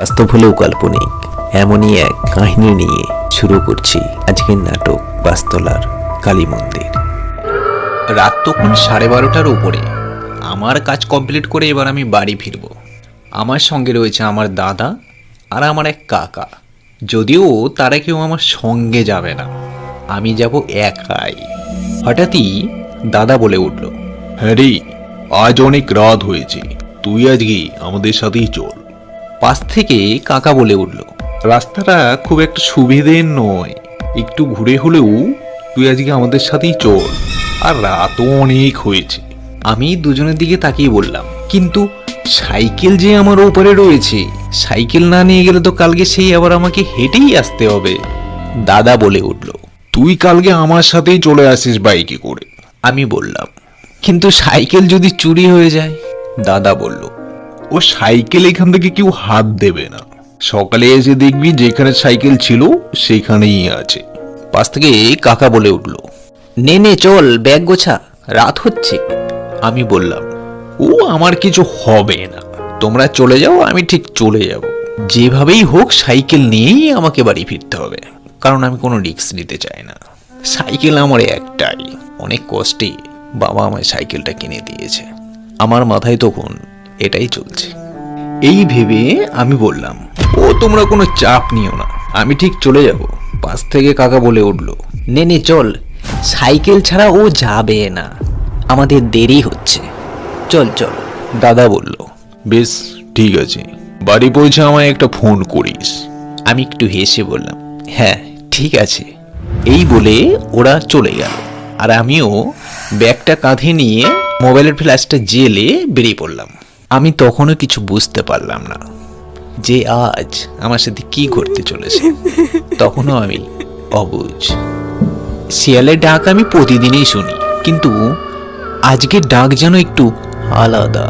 বাস্তব হলেও কাল্পনিক। এমনই এক কাহিনী নিয়ে শুরু করছি আজকের নাটক বাস্তলার কালী মন্দির। রাত তখন সাড়ে বারোটার উপরে। আমার কাজ কমপ্লিট করে এবার আমি বাড়ি ফিরব। আমার সঙ্গে রয়েছে আমার দাদা আর আমার এক কাকা। যদিও তারা কেউ আমার সঙ্গে যাবে না। আমি যাব একাই। হঠাৎই দাদা বলে উঠল হ্যাঁ রে আজ অনেক রাত হয়েছে। তুই আজকে আমাদের সাথেই চল। পাশ থেকে কাকা বলে উঠল রাস্তাটা খুব একটা সুবিধের নয়। একটু ঘুরে হলেও তুই আজকে আমাদের সাথেই চল। আর রাতও অনেক হয়েছে। আমি দুজনের দিকে তাকিয়ে বললাম কিন্তু সাইকেল যে আমার ওপরে রয়েছে সাইকেল না নিয়ে গেলে তো কালকে সেই আবার আমাকে হেঁটেই আসতে হবে। দাদা বলে উঠল তুই কালকে আমার সাথেই চলে আসিস বাইকে করে। আমি বললাম কিন্তু সাইকেল যদি চুরি হয়ে যায়? দাদা বলল ও সাইকেল এখান থেকে কেউ হাত দেবে না। সকালে এসে দেখবি যেখানে সাইকেল ছিল সেখানেই আছে। পাশ থেকে কাকা বলে উঠল নে নে চল ব্যাগ গোছা রাত হচ্ছে। আমি বললাম ও আমার কিছু হবে না। তোমরা চলে যাও আমি ঠিক চলে যাব। যেভাবেই হোক সাইকেল নিয়েই আমাকে বাড়ি ফিরতে হবে। কারণ আমি কোনো রিস্ক নিতে চাই না। সাইকেল আমার একটাই। অনেক কষ্টে বাবা আমায় সাইকেলটা কিনে দিয়েছে। আমার মাথায় তখন এটাই চলছে। এই ভেবে আমি বললাম, ও, তোমরা কোনো চাপ নিও না। আমি ঠিক চলে যাব। পাশ থেকে কাকা বলে উঠল, নে নে, চল। সাইকেল ছাড়া ও যাবে না। আমাদের দেরি হচ্ছে। চল চল। দাদা বলল, বেশ, ঠিক আছে। বাড়ি পৌঁছে আমায় একটা ফোন করিস। আমি একটু হেসে বললাম হ্যাঁ ঠিক আছে। এই বলে ওরা চলে গেল। আর আমিও ব্যাগটা কাঁধে নিয়ে মোবাইলের ফ্ল্যাশটা জেলে বেরিয়ে পড়লাম। আমি তখনও কিছু বুঝতে পারলাম না যে আজ আমার সাথে কি ঘটতে চলেছে। তখনও আমি অবুঝ। শিয়ালের ডাক আমি প্রতিদিনই শুনি, কিন্তু আজকের ডাক যেন একটু আলাদা,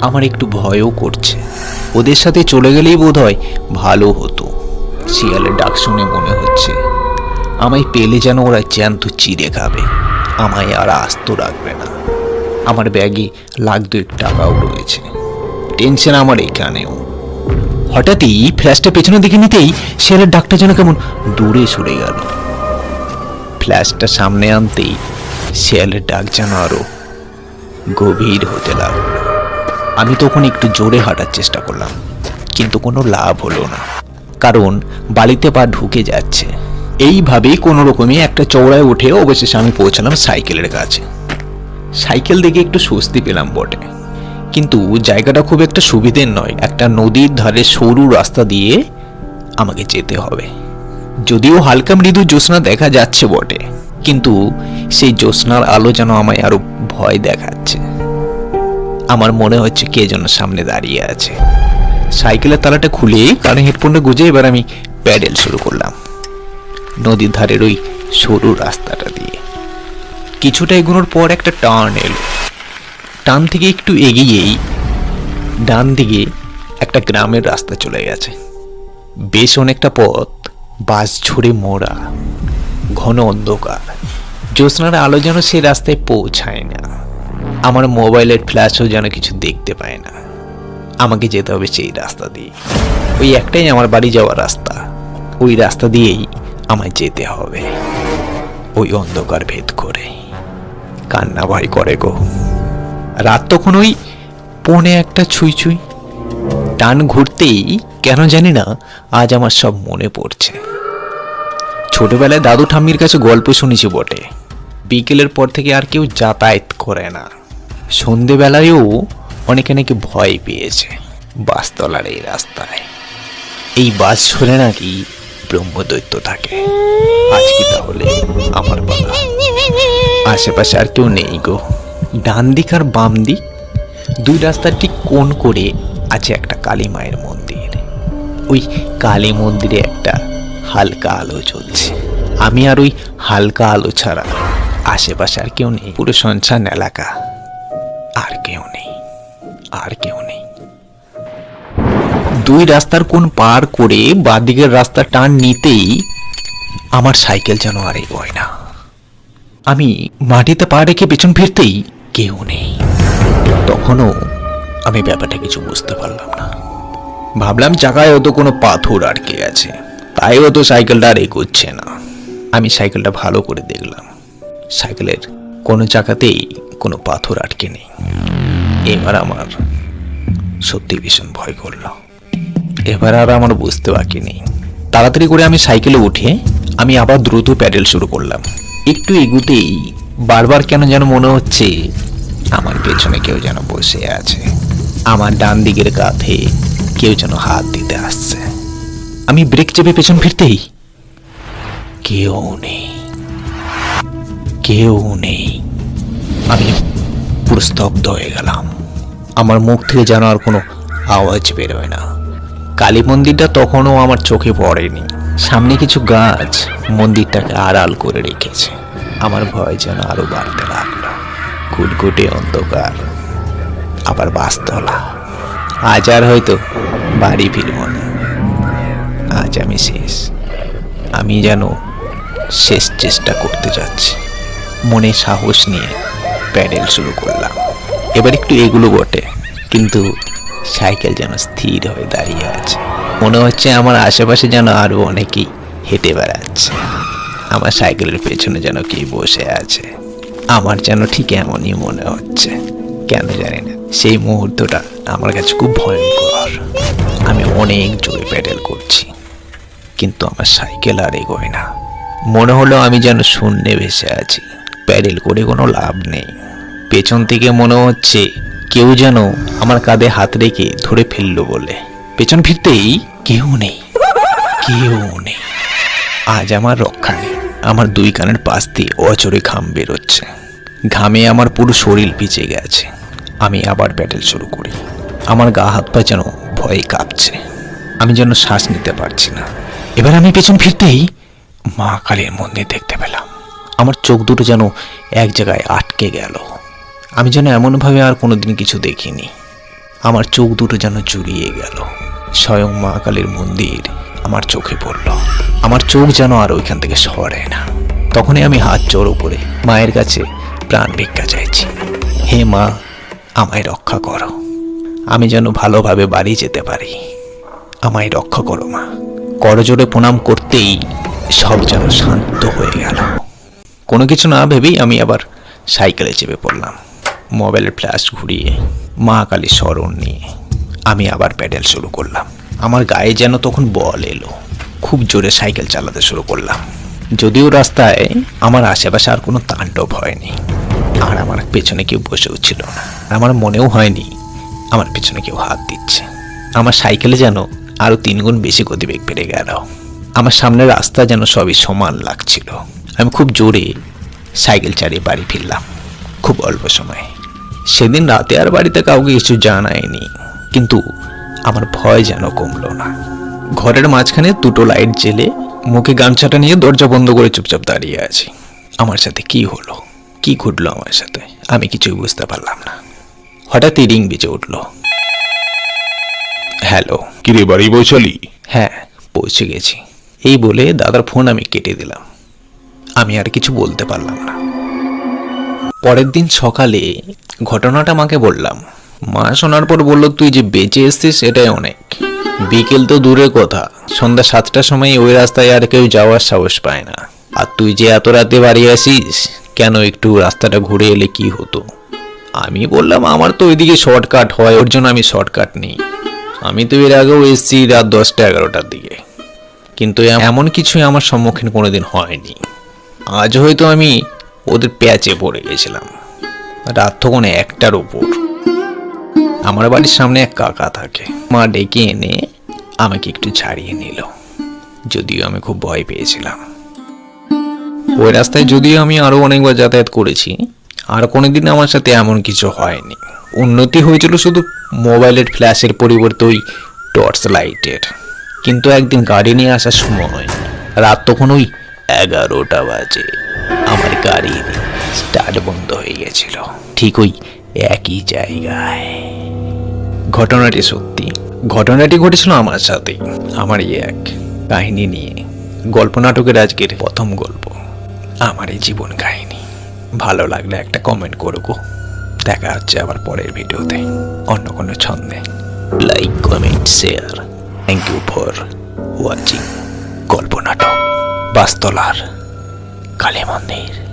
আমার একটু ভয়ও করছে। ওদের সাথে চলে গেলেই বোধ হয় ভালো হতো। শিয়ালের ডাক শুনে মনে হচ্ছে আমায় পেলে যেন ওরা জ্যান্ত চিড়ে খাবে, আমায় আর আস্ত রাখবে না। আমার ব্যাগে লাখ দুয়েক টাকাও রয়েছে। টেনশন আমার এখানেও হঠাৎই ফ্ল্যাশটা পেছনের দিকে নিতেই শিয়ালের ডাকটা যেন কেমন দূরে সরে গেল। ফ্ল্যাশটা সামনে আনতেই শেয়ালের ডাক যেন আরও গভীর হতে লাগল। আমি তখন একটু জোরে হাঁটার চেষ্টা করলাম, কিন্তু কোনো লাভ হলো না, কারণ বালিতে পা ঢুকে যাচ্ছে। এইভাবেই কোনো রকমে একটা চৌড়ায় উঠে অবশেষে আমি পৌঁছালাম সাইকেলের কাছে। সাইকেল দেখে একটু স্বস্তি পেলাম বটে। কিন্তু জায়গাটা খুব একটা সুবিধের নয়। একটা নদীর ধারে সরু রাস্তা দিয়ে আমাকে যেতে হবে। যদিও হালকা মৃদু জ্যোৎস্না দেখা যাচ্ছে বটে, কিন্তু সেই জ্যোৎস্নার আলো যেন আমায় আরও ভয় দেখাচ্ছে। আমার মনে হচ্ছে কে যেন সামনে দাঁড়িয়ে আছে। সাইকেলের তালাটা খুলে কানে হেডফোনটা গুজে এবার আমি প্যাডেল শুরু করলাম। নদীর ধারের ওই সরু রাস্তাটা দিয়ে। কিছুটা এগোনোর পর একটা টার্ন এলো। টার্ন থেকে একটু এগিয়েই ডান দিকে একটা গ্রামের রাস্তা চলে গেছে। বেশ অনেকটা পথ, বাস ঝরে মোড়া, ঘন অন্ধকার। জ্যোৎস্নার আলো যেন সেই রাস্তায় পৌঁছায় না। আমার মোবাইলের ফ্ল্যাশও যেন কিছু দেখতে পায় না। আমাকে যেতে হবে সেই রাস্তা দিয়ে। ওই একটাই আমার বাড়ি যাওয়ার রাস্তা। ওই রাস্তা দিয়েই আমায় যেতে হবে। ওই অন্ধকার ভেদ করে। কান্না করে গো। রাত তখন ওই পৌনে একটা ছুঁই ছুঁই। টান ঘুরতেই, কেন জানি না, আজ আমার সব মনে পড়ছে। ছোটবেলায় দাদু ঠাম্মির কাছে গল্প শুনেছি বটে। বিকেলের পর থেকে আর কেউ যাতায়াত করে না। সন্ধেবেলায়ও অনেকে নাকি ভয় পেয়েছে বাসতলার এই রাস্তায়। এই বাস ছড়ে নাকি ব্রহ্মদৈত্য থাকে। আজকে তাহলে আমার পালা? আশেপাশে আর কেউ নেই গো। ডান দিক আর বাম দিক, দুই রাস্তার ঠিক কোণ করে আছে একটা কালী মায়ের মন্দির। ওই কালী মন্দিরে একটা হালকা আলো জ্বলছে। আমি আর ওই হালকা আলো ছাড়া আশেপাশে আর কেউ নেই। পুরো শুনশান এলাকা। আর কেউ নেই। আর কেউ নেই। দুই রাস্তার কোন পার করে বাদিকের রাস্তা টান নিতেই আমার সাইকেল যেন আর এগোয় না। আমি মাটিতে পা রেখে পেছন ফিরতেই কেউ নেই। তখনও আমি ব্যাপারটা কিছু বুঝতে পারলাম না। ভাবলাম চাকায় হয়তো কোনো পাথর আটকে আছে। তাই হয়তো সাইকেলটা আর এগোচ্ছে না। আমি সাইকেলটা ভালো করে দেখলাম। সাইকেলের কোনো চাকাতেই কোনো পাথর আটকে নেই। এবার আমার সত্যি ভীষণ ভয় করল। এবার আর আমার বুঝতে বাকি নেই। তাড়াতাড়ি করে আমি সাইকেলে উঠে আমি আবার দ্রুত প্যাডেল শুরু করলাম। একটু এগুতেই বারবার কেন যেন মনে হচ্ছে আমার পেছনে কেউ যেন বসে আছে। আমার ডান দিকের কাঁধে কেউ যেন হাত দিতে আসছে। আমি ব্রেক চেপে পেছন ফিরতেই কেউ নেই। কেউ নেই। আমি পুরো স্তব্ধ হয়ে গেলাম। আমার মুখ থেকে যেন আর কোনো আওয়াজ বেরোয় না। কালী মন্দিরটা তখনও আমার চোখে পড়েনি। সামনে কিছু গাছ মন্দিরটাকে আড়াল করে রেখেছে। আমার ভয় যেন আরও বাড়তে লাগল। কুটকুটে অন্ধকার, আবার বাসতলা। আজ আর হয়তো বাড়ি ফিরব না। আজ আমি শেষ। আমি যেন শেষ চেষ্টা করতে যাচ্ছি। মনে সাহস নিয়ে প্যাডেল শুরু করলাম। এবার একটু এগুলো বটে, কিন্তু সাইকেল যেন স্থির হয়ে দাঁড়িয়ে আছে। মনে হচ্ছে আমার আশেপাশে যেন আরও অনেকেই হেঁটে বেড়াচ্ছে। আমার সাইকেলের পেছনে যেন কি বসে আছে। আমার যেন ঠিক এমনই মনে হচ্ছে। কেন জানি না, সেই মুহূর্তটা আমার কাছে খুব ভয়ঙ্কর। আমি অনেক জোরে প্যাডেল করছি, কিন্তু আমার সাইকেল আর এগোয় না। মনে হলো আমি যেন শূন্যে ভেসে আছি। প্যাডেল করে কোনো লাভ নেই। পেছন থেকে মনে হচ্ছে কেউ যেন আমার কাঁধে হাত রেখে ধরে ফেলল বলে। পেছন ফিরতেই কেউ নেই কেউ নেই। আজ আমার রক্ষা নেই। আমার দুই কানের পাশ দিয়ে অচরে ঘাম বেরোচ্ছে। ঘামে আমার পুরো শরীর ভিজে গেছে। আমি আবার প্যাডেল শুরু করি। আমার গা হাত পা যেন ভয়ে কাঁপছে। আমি যেন শ্বাস নিতে পারছি না। এবার আমি পেছন ফিরতেই মা কালীর মন্দির দেখতে পেলাম। আমার চোখ দুটো যেন এক জায়গায় আটকে গেল। আমি যেন এমনভাবে আর কোনোদিন কিছু দেখিনি। আমার চোখ দুটো যেন জুড়িয়ে গেল। স্বয়ং মা কালীর মন্দির আমার চোখে পড়ল। আমার চোখ যেন আর ওইখান থেকে সরে না। তখনই আমি হাত চোর উপরে মায়ের কাছে প্রাণ ভিক্ষা চাইছি। হে মা, আমায় রক্ষা করো। আমি যেন ভালোভাবে বাড়ি যেতে পারি। আমায় রক্ষা করো মা। করজোরে প্রণাম করতেই সব যেন শান্ত হয়ে গেল। কোনো কিছু না ভেবেই আমি আবার সাইকেলে চেপে পড়লাম। মোবাইলের ফ্ল্যাশ ঘুরিয়ে মা কালী স্মরণ নিয়ে আমি আবার প্যাডেল শুরু করলাম। আমার গায়ে যেন তখন বল এলো। খুব জোরে সাইকেল চালাতে শুরু করলাম। যদিও রাস্তায় আমার আশেপাশে আর কোনো তাণ্ডব হয়নি। আর আমার পেছনে কেউ বসেও ছিল না। আমার মনেও হয়নি আমার পেছনে কেউ হাত দিচ্ছে। আমার সাইকেলে যেন আরও তিনগুণ বেশি গতিবেগ বেড়ে গেল। আমার সামনের রাস্তা যেন সবই সমান লাগছিল। আমি খুব জোরে সাইকেল চালিয়ে বাড়ি ফিরলাম। খুব অল্প সময়ে। সেদিন রাতে আর বাড়িতে কাউকে কিছু জানায়নি। কিন্তু আমার ভয় যেন কমলো না। ঘরের মাঝখানে দুটো লাইট জেলে মুখে গামছাটা নিয়ে দরজা বন্ধ করে চুপচাপ দাঁড়িয়ে আছি। আমার সাথে কি হলো? কি ঘটলো আমার সাথে? আমি কিছুই বুঝতে পারলাম না। হঠাৎই রিং বেজে উঠল। হ্যালো। কিরে বাড়ি বৈশালী? হ্যাঁ পৌঁছে গেছি। এই বলে দাদার ফোন আমি কেটে দিলাম। আমি আর কিছু বলতে পারলাম না। পরের দিন সকালে ঘটনাটা আমাকে বললাম। মা শোনার পর বলল, তুই যে বেঁচে এসছিস এটাই অনেক। বিকেল তো দূরের কথা। সন্ধ্যা সাতটার সময় ওই রাস্তায় আর কেউ যাওয়ার সাহস পায় না। আর তুই যে এত রাতে বাড়ি আসিস, কেন একটু রাস্তাটা ঘুরে এলে কি হতো? আমি বললাম, আমার তো ওইদিকে শর্টকাট হয়, ওর জন্য আমি শর্টকাট নিই। আমি তো এর আগেও এসেছি রাত দশটা এগারোটার দিকে। কিন্তু এমন কিছুই আমার সম্মুখীন কোনোদিন হয়নি। আজ হয়তো আমি ওদের প্যাচে পড়ে গেছিলাম। রাত তখন একটার উপর। আমার বাড়ির সামনে এক কাকা থাকে। মা ডেকে এনে আমাকে একটু ছাড়িয়ে নিল। যদিও আমি খুব ভয় পেয়েছিলাম। ওই রাস্তায় যদিও আমি আরও অনেকবার যাতায়াত করেছি, আর কোনোদিন আমার সাথে এমন কিছু হয়নি। উন্নতি হয়েছিল শুধু মোবাইলের ফ্ল্যাশের পরিবর্তে ওই টর্চ লাইটের। কিন্তু একদিন গাড়ি নিয়ে আসার সময়, রাত তখন ওই এগারোটা বাজে। আমার গাড়ি স্টার্ট বন্ধ হয়ে গেছিল। ঠিক ওই একই জায়গায়। ঘটনাটি সত্যি। ঘটনাটি ঘটেছিল আমার সাথে আমার এই এক কাহিনী নিয়ে। গল্প নাটকের আজকের প্রথম গল্প আমার এই জীবন কাহিনী। ভালো লাগলে একটা কমেন্ট করো গো। দেখা হচ্ছে আবার পরের ভিডিওতে। অন্য কোনো ছন্দে। Like comment share thank you for watching গল্প নাটক। বাস্তলার কালী মন্দির